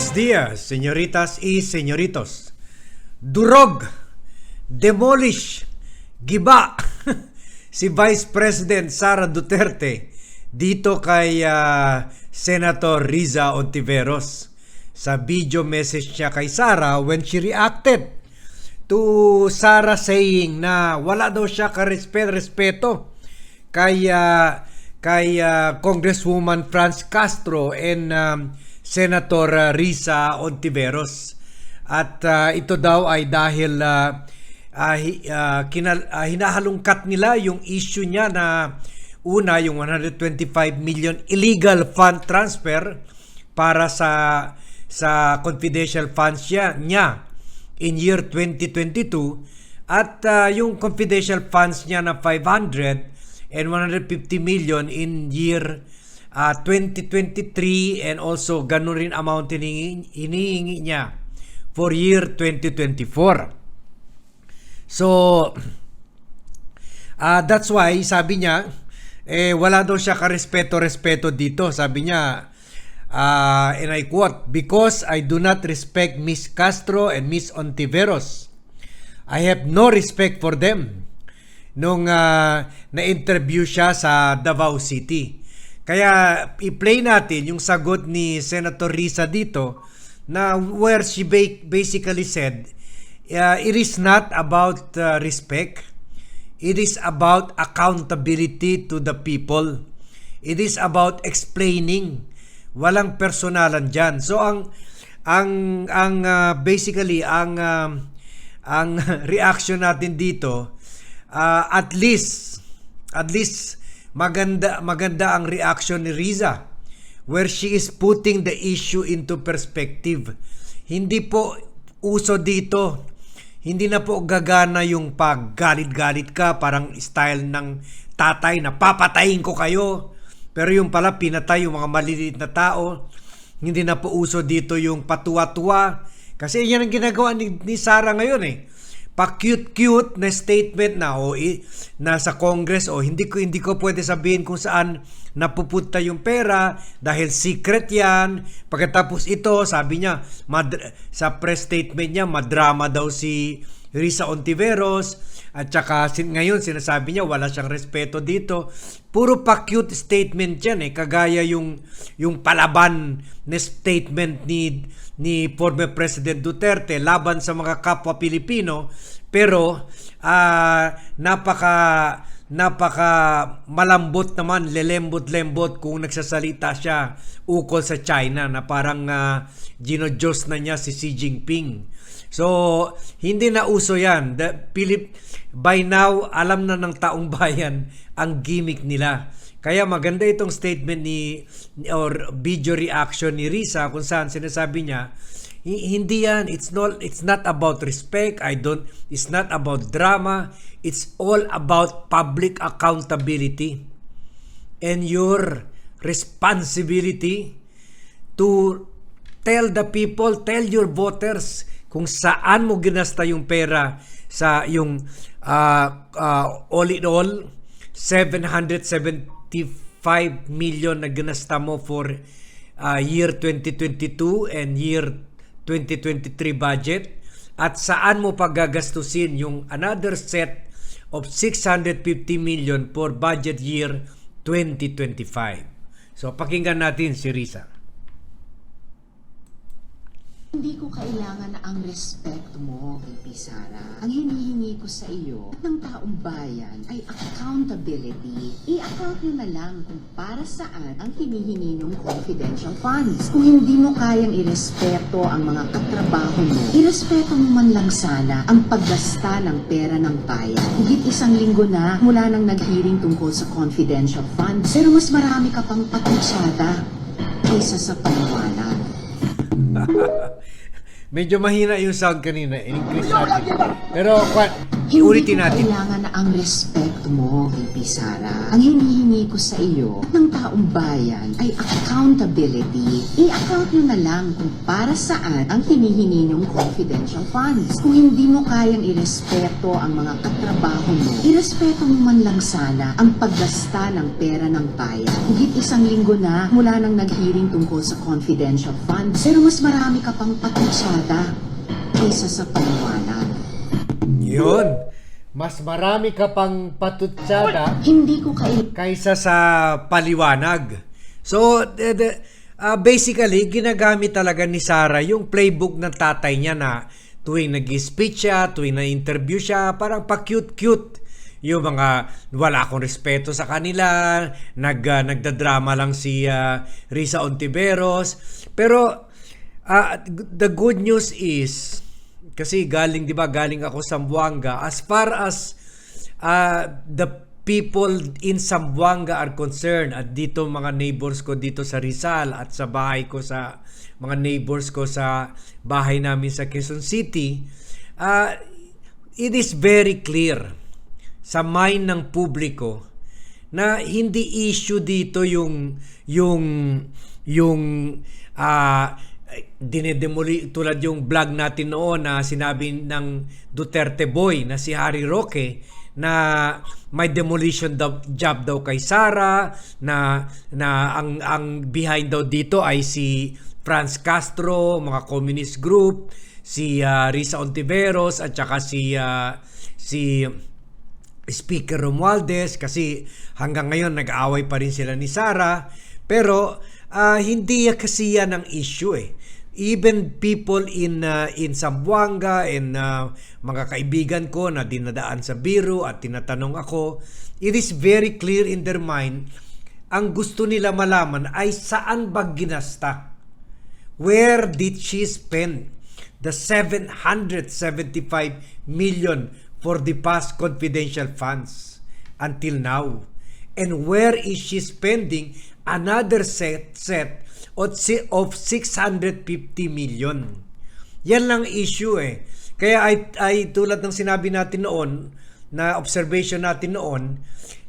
Buenos días, señoritas y señoritos. Durog, demolish, giba si Vice President Sara Duterte dito kay ah, Senator Riza Ontiveros sa video message niya kay Sara when she reacted to Sara saying na wala daw siya ka-respeto kay ah, kay ah, Congresswoman Franz Castro and um, Senator ah, Risa Ontiveros. At ah, ito daw ay dahil ah, ah, hi- ah, kinal- ah, hinahalungkat nila yung issue niya na una yung 125 million illegal fund transfer para sa sa confidential funds niya, niya in year 2022 at ah, yung confidential funds niya na 500 and 150 million in year ah, 2023 and also ganun rin amount hinihingi, hinihingi niya for year 2024. So, ah that's why sabi niya eh wala daw siya karespeto-respeto dito. Sabi niya ah and I quote, because I do not respect Miss Castro and Miss Ontiveros. I have no respect for them. Nung ah, na-interview siya sa Davao City. Kaya i-play natin yung sagot ni Senator Risa dito na where she ba- basically said, uh, it is not about uh, respect. It is about accountability to the people. It is about explaining. Walang personalan diyan. So ang ang ang uh, basically ang um, ang reaction natin dito uh, at least at least maganda maganda ang reaction ni Riza where she is putting the issue into perspective. Hindi po uso dito hindi na po gagana yung paggalit-galit ka, parang style ng tatay na papatayin ko kayo. Pero yung pala pinatay yung mga maliliit na tao. Hindi na po uso dito yung patuwa-tuwa. Kasi yan ang ginagawa ni, ni Sarah ngayon eh. Pa-cute-cute na statement na o i, nasa Congress o hindi ko hindi ko pwede sabihin kung saan napupunta yung pera dahil secret yan. Pagkatapos ito, sabi niya, mad- sa press statement niya, madrama daw si Risa Ontiveros. At saka sin- ngayon sinasabi niya wala siyang respeto dito. Puro pa cute statement yan eh. Kagaya yung, yung palaban na statement ni, ni former President Duterte laban sa mga kapwa Pilipino. Pero ah, napaka napaka malambot naman, lelembot-lembot kung nagsasalita siya ukol sa China na parang uh, ginojos na niya si Xi Jinping. So, hindi na uso yan. The Philip, by now, alam na ng taong bayan ang gimmick nila. Kaya maganda itong statement ni or video reaction ni Risa kung saan sinasabi niya, Hi- hindi yan. It's not it's not about respect. I don't it's not about drama. It's all about public accountability and your responsibility to tell the people tell your voters kung saan mo ginasta yung pera sa yung uh, uh, all in all 775 million na ginasta mo for uh, year 2022 and year 2023 budget at saan mo pagagastusin yung another set of 650 million for budget year 2025. So pakinggan natin si Risa. Hindi ko kailangan ang respeto mo, VP Sara. Ang hinihingi ko sa iyo ng taong bayan ay accountability. I-account nyo na lang kung para saan ang hinihingi ng confidential funds. Kung hindi mo kayang irespeto ang mga katrabaho mo, irespeto mo man lang sana ang paggasta ng pera ng bayan. Higit isang linggo na mula nang nag-hearing tungkol sa confidential funds. Pero mas marami ka pang patutsada kaysa sa paniwala. Medyo mahina yung sound kanina. In-increase natin. Pero kwa, ulitin natin. kailangan na ang respeto mo, VP Sara. Ang hinihingi ko sa iyo ng taong bayan ay accountability. I-account nyo na lang kung para saan ang hinihingi nyong confidential funds. Kung hindi mo kayang irespeto ang mga katrabaho mo, irespeto mo man lang sana ang paggasta ng pera ng bayan. Higit isang linggo na mula nang nag-hearing tungkol sa confidential funds. Pero mas marami ka pang patutsada kaysa sa paliwanag. Yun. Mas marami ka pang patutsada Hindi ko kailangan kaysa sa paliwanag. So, the, the- ah, basically, ginagamit talaga ni Sarah yung playbook ng tatay niya na tuwing nag-speech siya, tuwing na-interview siya, parang pa-cute-cute. Yung mga wala akong respeto sa kanila, nag, ah, nagdadrama lang si ah, Risa Ontiveros. Pero, ah, the good news is, kasi galing, di ba, galing ako sa Buanga, as far as uh, the people in Zamboanga are concerned at dito mga neighbors ko dito sa Rizal at sa bahay ko sa mga neighbors ko sa bahay namin sa Quezon City uh, it is very clear sa mind ng publiko na hindi issue dito yung yung yung ah dinedemoli tulad yung vlog natin noon na sinabi ng Duterte boy na si Harry Roque na may demolition job daw kay Sara na na ang ang behind daw dito ay si Franz Castro, mga communist group, si ah, Risa Ontiveros at saka si ah, si Speaker Romualdez kasi hanggang ngayon nag-aaway pa rin sila ni Sara. Pero ah, hindi kasi yan ang issue eh even people in ah, in Zamboanga and ah, mga kaibigan ko na dinadaan sa biro at tinatanong ako it is very clear in their mind ang gusto nila malaman ay saan ba ginasta Where did she spend the 775 million for the past confidential funds until now? And where is she spending another set set of si- of 650 million? Yan lang issue eh. Kaya ay, ay tulad ng sinabi natin noon, na observation natin noon,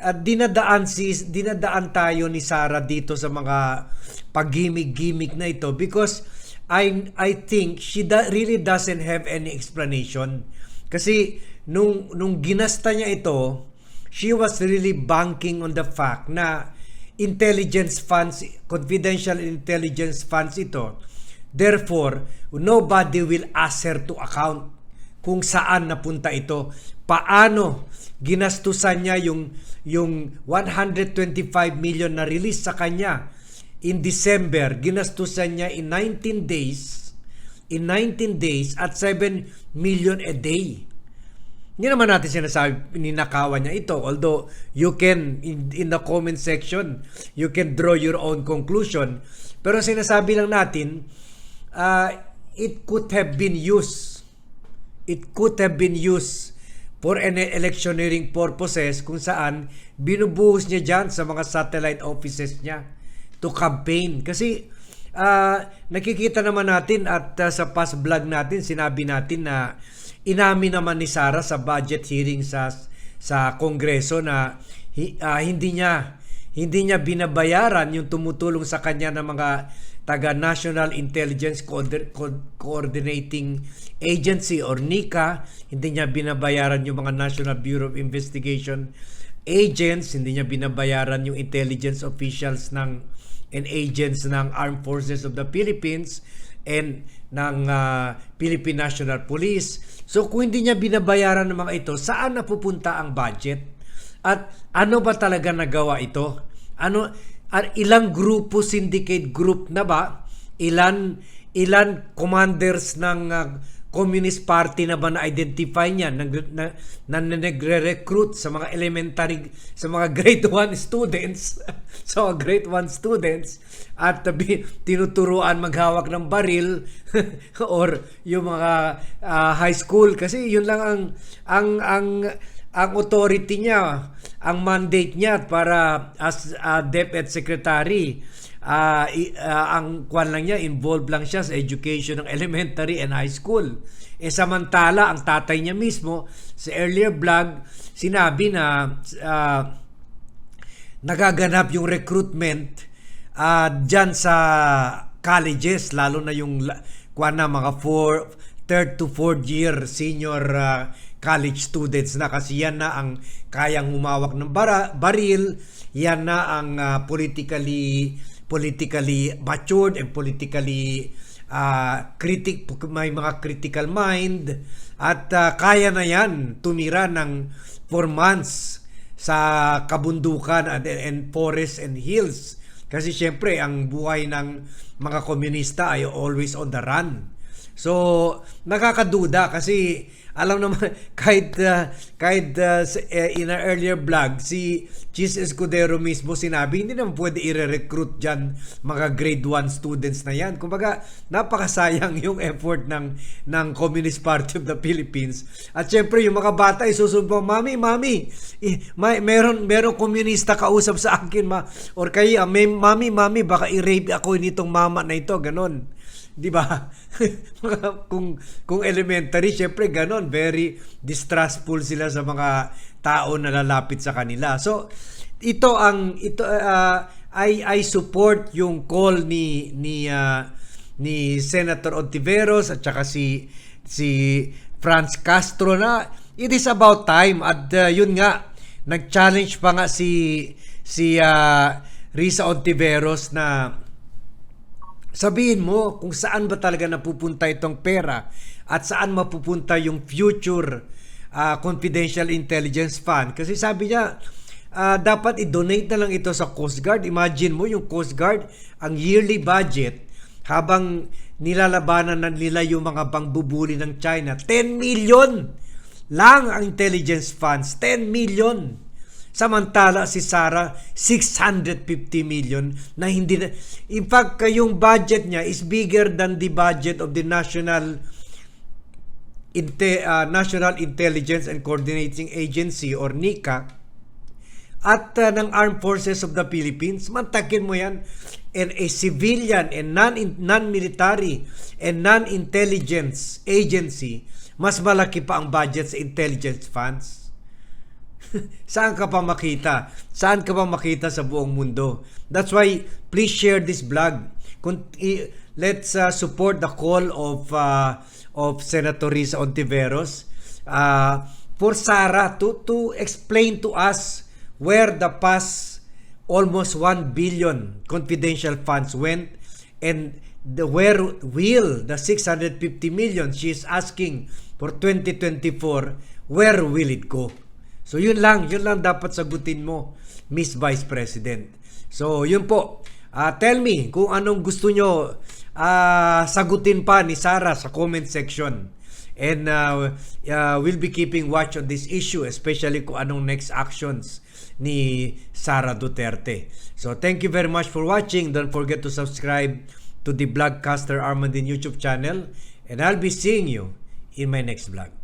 at dinadaan si dinadaan tayo ni Sarah dito sa mga pag-gimmick-gimmick na ito because I I think she da- really doesn't have any explanation. Kasi nung nung ginasta niya ito, she was really banking on the fact na intelligence funds, confidential intelligence funds ito. Therefore, nobody will ask to account kung saan napunta ito. Paano ginastusan niya yung yung 125 million na release sa kanya in December, ginastusan niya in 19 days in 19 days at 7 million a day. Hindi naman natin sinasabi ninakawan niya ito. Although you can in, in the comment section, you can draw your own conclusion. Pero sinasabi lang natin, uh, it could have been used. It could have been used for an electioneering purposes kung saan binubuhos niya dyan sa mga satellite offices niya to campaign. Kasi ah, nakikita naman natin at ah, sa past vlog natin, sinabi natin na inamin naman ni Sara sa budget hearing sa sa Kongreso na ah, hindi niya hindi niya binabayaran yung tumutulong sa kanya ng mga taga National Intelligence Coord- Co- Coordinating Agency or NICA, hindi niya binabayaran yung mga National Bureau of Investigation agents, hindi niya binabayaran yung intelligence officials ng and agents ng Armed Forces of the Philippines and ng ah, Philippine National Police. So kung hindi niya binabayaran ng mga ito, saan napupunta ang budget? At ano ba talaga nagawa ito? Ano at ilang grupo syndicate group na ba? Ilan ilan commanders ng ah, Communist Party na ba na-identify niya na, na, na, nagre-recruit sa mga elementary sa mga grade 1 students sa mga grade 1 students at tabi, tinuturuan maghawak ng baril or yung mga ah, high school. Kasi yun lang ang ang ang ang authority niya, ang mandate niya para as a DepEd secretary i- ah, ang kwan lang niya, involved lang siya sa education ng elementary and high school. Eh samantala, ang tatay niya mismo, sa earlier vlog, sinabi na ah, nagaganap yung recruitment ah dyan sa colleges, lalo na yung kuwan na mga four, third to fourth year senior ah, college students na kasi yan na ang kayang humawak ng bara, baril, yan na ang ah, politically politically matured and politically ah, critic may mga critical mind at ah, kaya na yan tumira ng 4 months sa kabundukan and, and forest and hills. Kasi syempre, ang buhay ng mga komunista ay always on the run. So, nakakaduda kasi alam naman kahit uh, kahit uh, in an earlier vlog si Chis Escudero mismo sinabi hindi naman pwede i-recruit diyan mga grade 1 students na yan. Kumbaga napakasayang yung effort ng ng Communist Party of the Philippines. At syempre yung mga bata ay susumbong, "Mami, mami, eh, may meron meron komunista kausap sa akin ma or kaya may mami, mami baka i-rape ako nitong mama na ito." Ganon. 'Di ba? Kung kung elementary, syempre ganon, very distrustful sila sa mga tao na lalapit sa kanila. So ito ang ito uh, I I support yung call ni ni uh, ni Senator Ontiveros at saka si si Franz Castro na it is about time at uh, yun nga nag-challenge pa nga si si uh, Risa Ontiveros na sabihin mo kung saan ba talaga napupunta itong pera at saan mapupunta yung future ah, confidential intelligence fund. Kasi sabi niya, ah, dapat i-donate na lang ito sa Coast Guard. Imagine mo yung Coast Guard, ang yearly budget, habang nilalabanan na nila yung mga pangbubuli ng China, 10 million lang ang intelligence funds. 10 million. Samantala si Sara 650 million na hindi na in fact yung budget niya is bigger than the budget of the National Inte, uh, National Intelligence and Coordinating Agency or NICA at uh, ng Armed Forces of the Philippines. Mantakin mo yan. And a civilian and non, non-military and non-intelligence agency, mas malaki pa ang budget sa intelligence funds. Saan ka pa makita? Saan ka pa makita sa buong mundo? That's why please share this vlog. Let's uh, support the call of uh, of Senator Risa Ontiveros uh, for Sara to to explain to us where the past almost 1 billion confidential funds went and the where will the 650 million she is asking for 2024 where will it go So yun lang, yun lang dapat sagutin mo, Miss Vice President. So yun po. Ah, tell me kung anong gusto nyo ah, sagutin pa ni Sara sa comment section. And uh, uh, we'll be keeping watch on this issue, especially kung anong next actions ni Sara Duterte. So thank you very much for watching. Don't forget to subscribe to the Blogcaster Armandin YouTube channel. And I'll be seeing you in my next vlog.